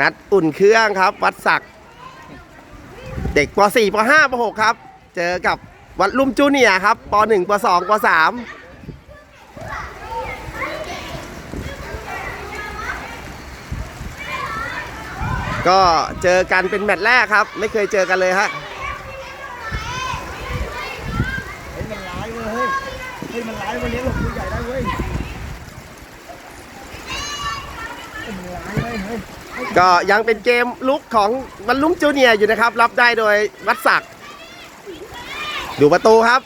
นัดอุ่นเครื่องครับ วัดศักดิ์เด็กป .4 ป .5 ป .6 ครับ เจอกับวัดลุ่มจูเนียครับป .1 ป .2 ป .3 ก็เจอกันเป็นแมตช์แรกครับ ไม่เคยเจอกันเลยฮะเฮ้ยมันร้ายเว้ยเฮ้ยเฮ้ยมันร้ายวันนี้หลบตัวใหญ่ได้เว้ยมันร้ายเว้ยเฮ้ย ก็ยังเป็นเกมลุกของบรรลุมจูเนียร์อยู่นะครับ รับได้โดยวัดศักดิ์ดูประตูครับ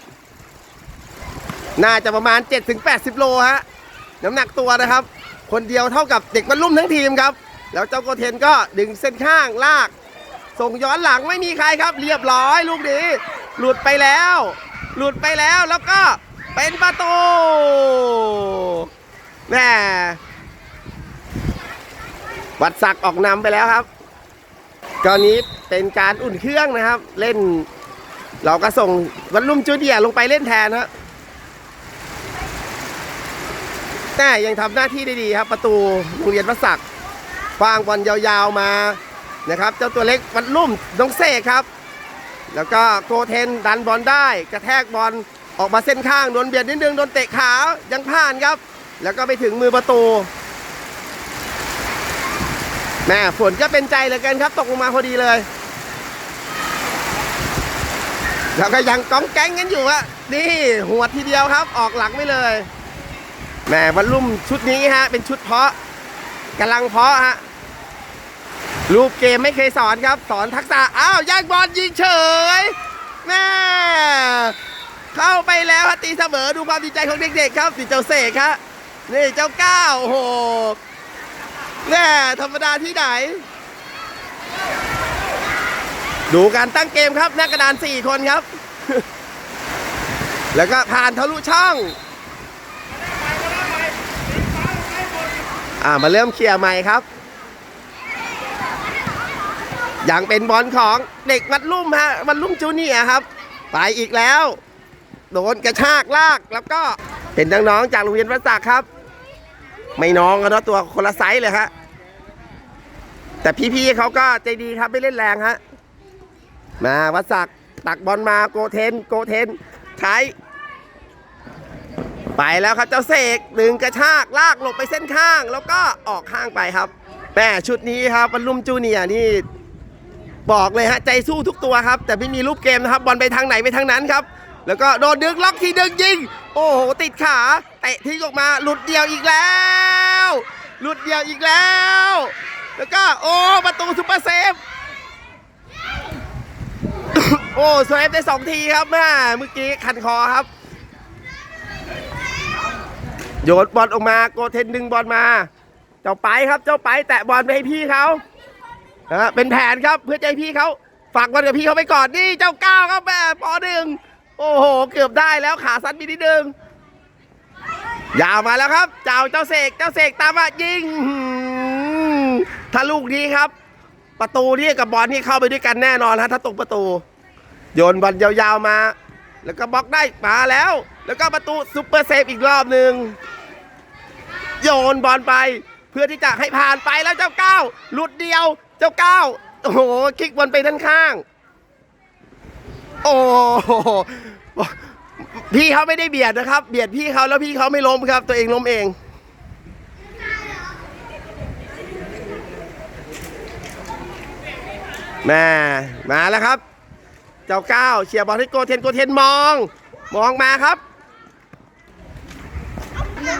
น่าจะประมาณ 7-80 โลฮะน้ำหนักตัวนะครับ คนเดียวเท่ากับเด็กบรรลุมทั้งทีมครับ แล้วเจ้าโกเทนก็ดึงเส้นข้างลาก ส่งย้อนหลังไม่มีใครครับ เรียบร้อยลูกนี้ หลุดไปแล้ว หลุดไปแล้วแล้วก็เป็นประตูแม่ วัดศักดิ์ออกนำไปแล้วครับกรณีเป็นการอุ่นเครื่องนะครับ เล่น เราก็ส่งวันลุ่มจูเดียลงไปเล่นแทนฮะแต่ยังทำหน้าที่ได้ดีครับ ประตูโรงเรียนวัดศักดิ์ฟางบอลยาวๆมานะครับ เจ้าตัวเล็กวันลุ่มน้องเสกครับ แล้วก็โกเทนดันบอลได้ กระแทกบอลออกมาเส้นข้างโดนเบียดนิดนึงโดนเตะขายังผ่านครับ แล้วก็ไปถึงมือประตู แม่ฝนก็เป็นใจเหลือเกินครับ ตกลงมาพอดีเลย แล้วก็ยังก้องแก๊งกันอยู่อะนี่หัวดทีเดียวครับ ออกหลังไม่เลยแม่บรรลุ่มชุดนี้ฮะ เป็นชุดเพาะกำลังเพาะฮะรูปเกมไม่เคยสอนครับ สอนทักษะอ้าวย่างบอลยิงเฉยแม่เข้าไปแล้วตีเสมอดูความดีใจของเด็กๆครับนี่เจ้าเสกครับนี่เจ้าก้าวโอ้โห แน่ธรรมดาที่ไหน ดูการตั้งเกมครับหน้ากระดาน 4 คนครับ แล้วก็ผ่านทะลุช่อง อ่ามาเริ่มเคลียร์ใหม่ครับอย่างเป็นบอลของเด็กวัดลุ่มฮะวัดลุ่มจูเนียครับ ไปอีกแล้ว โดนกระชากลากแล้วก็เป็นน้องๆจากโรงเรียนวัดศักครับ ไม่น้องกันเนาะตัวคนละไซส์เลยฮะแต่พี่ๆเขาก็ใจดีครับไม่เล่นแรงฮะมาวัดศักดิ์ตักบอลมาโกเทนโกเทนใช้ไปแล้วครับเจ้าเสกดึงกระชากลากหลบไปเส้นข้าง แล้วก็ออกข้างไปครับแม่ชุดนี้ครับบรรลุมจูเนียนี่บอกเลยฮะใจสู้ทุกตัวครับ แต่ไม่มีรูปเกมนะครับบอลไปทางไหนไปทางนั้นครับ แล้วก็โดนดึงล็อกทีดึงยิง โอ้โหติดขา เตะทิ้งออกมาหลุดเดียวอีกแล้ว หลุดเดียวอีกแล้ว แล้วก็โอ้ประตูซุปเปอร์เซฟโอ้เซฟได้สองทีครับแม่เมื่อกี้คันคอครับ โยนบอลออกมาโกเทนดึงบอลมาเจ้าไปครับเจ้าไปแตะบอลไปให้พี่เขานะเป็นแผนครับเพื่อใจพี่เขาฝากบอลกับพี่เขาไปก่อนนี่เจ้าก้าวครับแม่ปอหนึ่งโอ้โห เกือบได้แล้วขาสั้นไปนิดนึง ยาวมาแล้วครับ เจ้าเจ้าเสกเจ้าเสกตามมายิงถ้าลูกนี้ครับ ประตูนี่กับบอลนี่เข้าไปด้วยกันแน่นอนฮะถ้าตกประตู โยนบอลยาวๆมา แล้วก็บล็อกได้มาแล้ว แล้วก็ประตูซุปเปอร์เซฟอีกรอบหนึ่งโยนบอลไป เพื่อที่จะให้ผ่านไปแล้วเจ้าก้าวหลุดเดียวเจ้าก้าวโอ้โหคลิกบอลไปด้านข้าง โอ้ พี่เขาไม่ได้เบียดนะครับ เบียดพี่เขาแล้วพี่เขาไม่ล้มครับ ตัวเองล้มเอง แม่มาแล้วครับ เจ้าก้าวเชียร์บอลให้โกเทนโกเทนมอง มองมาครับ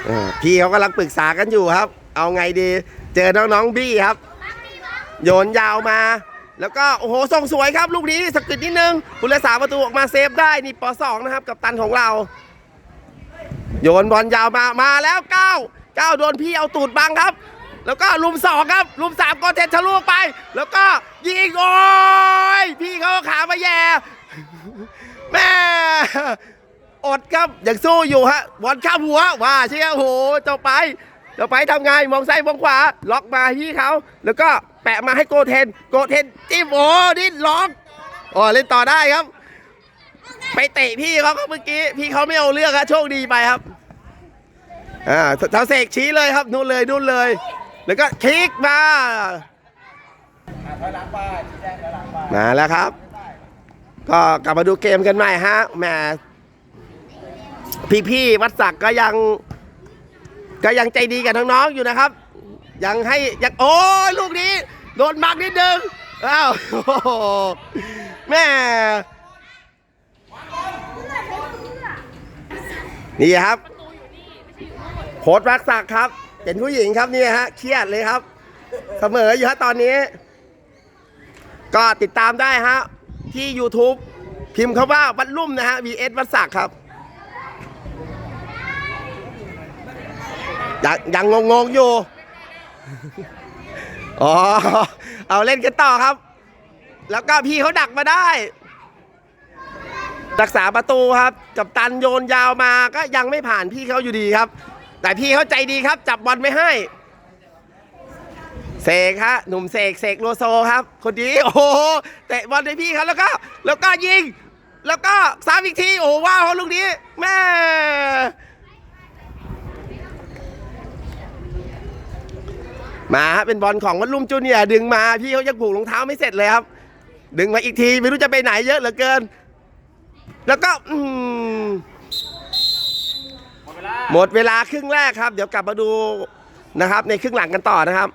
เออพี่เขากำลังปรึกษากันอยู่ครับ เอาไงดี เจอน้องๆบี้ครับ โยนยาวมา แล้วก็โอ้โหส่งสวยครับลูกนี้สกิดนิดนึงผู้รักษาประตูออกมาเซฟได้นี่ปสองนะครับกับตันของเรา โยนบอลยาวมามาแล้วเก้าเก้าโดนพี่เอาตูดบังครับ แล้วก็ลุมสองครับลุมสามก็เทนทะลุไป แล้วก็ยิงโอ้ยพี่เขาขามาแย่แม่อดครับยังสู้อยู่ฮะบอลข้ามหัวว่าใช่ไหมโอ้โหเจ้าไป เจ้าไปทำไงมองซ้ายมองขวา ล็อกมาที่เขา แล้วก็แปะมาให้โกเทน โกเทนจิ้มโอ้นี่ล็อกอ๋อเล่นต่อได้ครับ ไปเตะพี่เขาครับเมื่อกี้ พี่เขาไม่เอาเรื่องครับโชคดีไปครับ อ่าเท้าเสกชี้เลยครับนู่นเลยนู่นเลย แล้วก็คลิกมา มาแล้วครับ ก็กลับมาดูเกมกันใหม่ฮะแหมพี่ๆวัดศักก์ก็ยัง ก็ยังใจดีกับน้องๆอยู่นะครับ ยังให้ยังโอ้ลูกนี้ โดนบักนิดนึงอ้าวแม่นี่ครับโค้ดรักศักดิ์ครับเป็นผู้หญิงครับนี่ฮะเครียดเลยครับ เสมออยู่ฮะตอนนี้ ก็ติดตามได้ฮะที่ YouTube พิมพ์คำว่าวัดลุ่มนะฮะ vs วัดศักดิ์ครับ ยังยังงงๆอยู่ อ๋อ เอาเล่นกันต่อครับ แล้วก็พี่เขาดักมาได้ รักษาประตูครับ กับตันโยนยาวมาก็ยังไม่ผ่านพี่เขาอยู่ดีครับ แต่พี่เขาใจดีครับ จับบอลไม่ให้ เสกฮะหนุ่มเสกเสกโลโซครับ คนนี้โอ้โหเตะบอลให้พี่เขาแล้วก็ แล้วก็ยิง แล้วก็ซ้ำอีกที โอ้ว้าวลูกนี้แม่ มาฮะเป็นบอลของวัดลุ่มจูเนียดึงมาพี่เขายังผูกรองเท้าไม่เสร็จเลยครับ ดึงมาอีกทีไม่รู้จะไปไหนเยอะเหลือเกิน แล้วก็อืหมดเวลาครึ่งแรกครับ เดี๋ยวกลับมาดูนะครับ ในครึ่งหลังกันต่อนะครับ